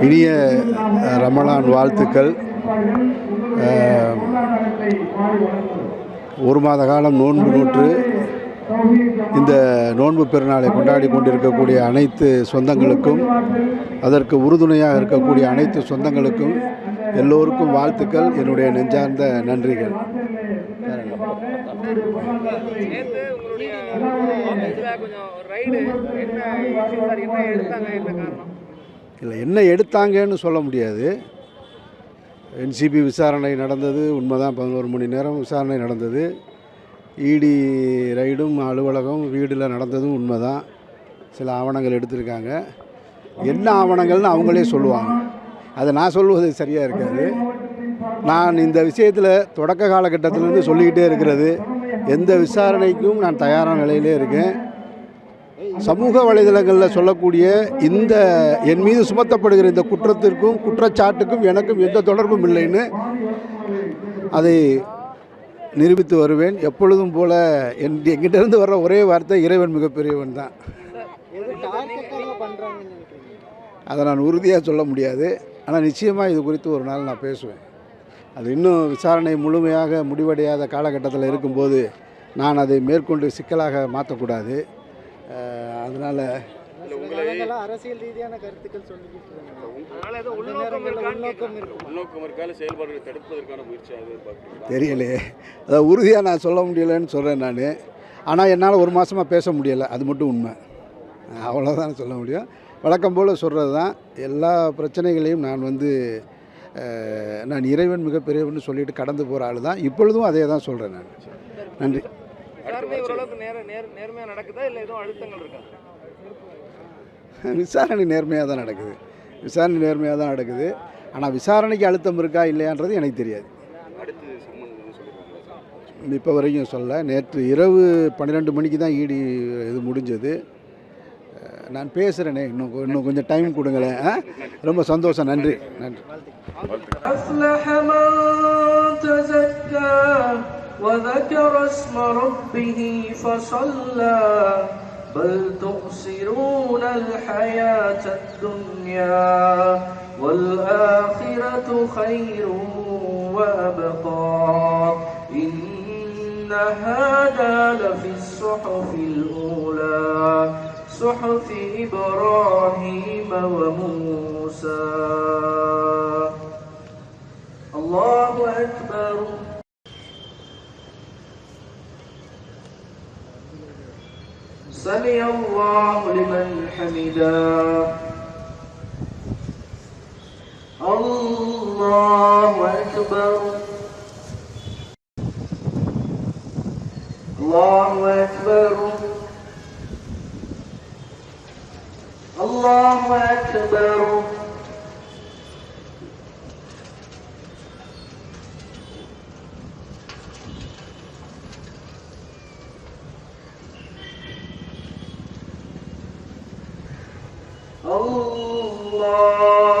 இனிய ரமலான் வாழ்த்துக்கள் ஒரு மாத காலம் நோன்பு நூற்று இந்த நோன்பு பெருநாளை கொண்டாடி கொண்டிருக்கக்கூடிய அனைத்து சொந்தங்களுக்கும் அதற்கு உறுதுணையாக இருக்கக்கூடிய அனைத்து சொந்தங்களுக்கும் எல்லோருக்கும் வாழ்த்துக்கள் என்னுடைய நெஞ்சார்ந்த நன்றிகள் கொஞ்சம் ரைடு என்ன சார் என்ன எடுத்தாங்க என்ன காரணம் இல்லை என்ன எடுத்தாங்கன்னு சொல்ல முடியாது. என்சிபி விசாரணை நடந்தது. உண்மைதான் பதினோரு மணி நேரம் விசாரணை நடந்தது. இடி ரைடும் அலுவலகம் வீடில் நடந்ததும் உண்மைதான். சில ஆவணங்கள் எடுத்திருக்காங்க. என்ன ஆவணங்கள்னு அவங்களே சொல்லுவாங்க. அதை நான் சொல்லுவது சரியாக இருக்காது. நான் இந்த விஷயத்தில் தொடக்க காலகட்டத்திலேருந்து சொல்லிக்கிட்டே இருக்கிறது. எந்த விசாரணைக்கும் நான் தயாரான நிலையிலே இருக்கேன். சமூக வலைதளங்களில் சொல்லக்கூடிய இந்த என் மீது சுமத்தப்படுகிற இந்த குற்றத்திற்கும் குற்றச்சாட்டுக்கும் எனக்கும் எந்த தொடர்பும் இல்லைன்னு அதை நிரூபித்து வருவேன். எப்பொழுதும் போல என் எங்கிட்டேருந்து வர்ற ஒரே வார்த்தை இறைவன் மிகப்பெரியவன் தான். அதை நான் உறுதியாக சொல்ல முடியாது. ஆனால் நிச்சயமாக இது குறித்து ஒரு நாள் நான் பேசுவேன். அது இன்னும் விசாரணை முழுமையாக முடிவடையாத காலகட்டத்தில் இருக்கும்போது நான் அதை மேற்கொண்டு சிக்கலாக மாற்றக்கூடாது அதனால் அரசியல் ரீதியான கருத்துக்கள் சொல்லிக்கிட்டு தெரியலையே. அதாவது உறுதியாக நான் சொல்ல முடியலைன்னு சொல்கிறேன் நான். ஆனால் என்னால் ஒரு மாதமாக பேச முடியலை. அது மட்டும் உண்மை. அவ்வளோதான் சொல்ல முடியும். வழக்கம் போல் சொல்கிறது தான் எல்லா பிரச்சனைகளையும் நான் வந்து நான் இறைவன் மிகப்பெரியவன் சொல்லிட்டு கடந்து போகிற ஆள் தான் இப்பொழுதும் அதே தான் சொல்கிறேன் நான். நன்றி. விசாரணை நேர்மையாக நடக்குதா இல்லை எதுவும் அழுத்தங்கள் விசாரணை நேர்மையாக தான் நடக்குது. விசாரணை நேர்மையாக தான் நடக்குது. ஆனால் விசாரணைக்கு அழுத்தம் இருக்கா இல்லையான்றது எனக்கு தெரியாது. இப்போ வரைக்கும் சொல்ல நேற்று இரவு பன்னிரெண்டு மணிக்கு தான் ஈடி இது முடிஞ்சது. நான் பேசுகிறேனே இன்னும் இன்னும் கொஞ்சம் டைம் கொடுங்களேன். ரொம்ப சந்தோஷம். நன்றி. நன்றி. وذكر اسم ربه فصلى بل تؤثرون الحياة الدنيا والآخرة خير وأبقى. إن هذا لفي الصحف الأولى صحف إبراهيم وموسى الله أكبر سمع الله لمن حمده. الله أكبر. الله أكبر. الله أكبر. الله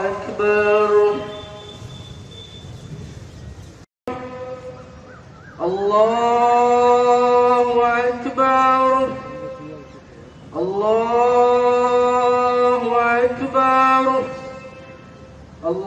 أكبر. الله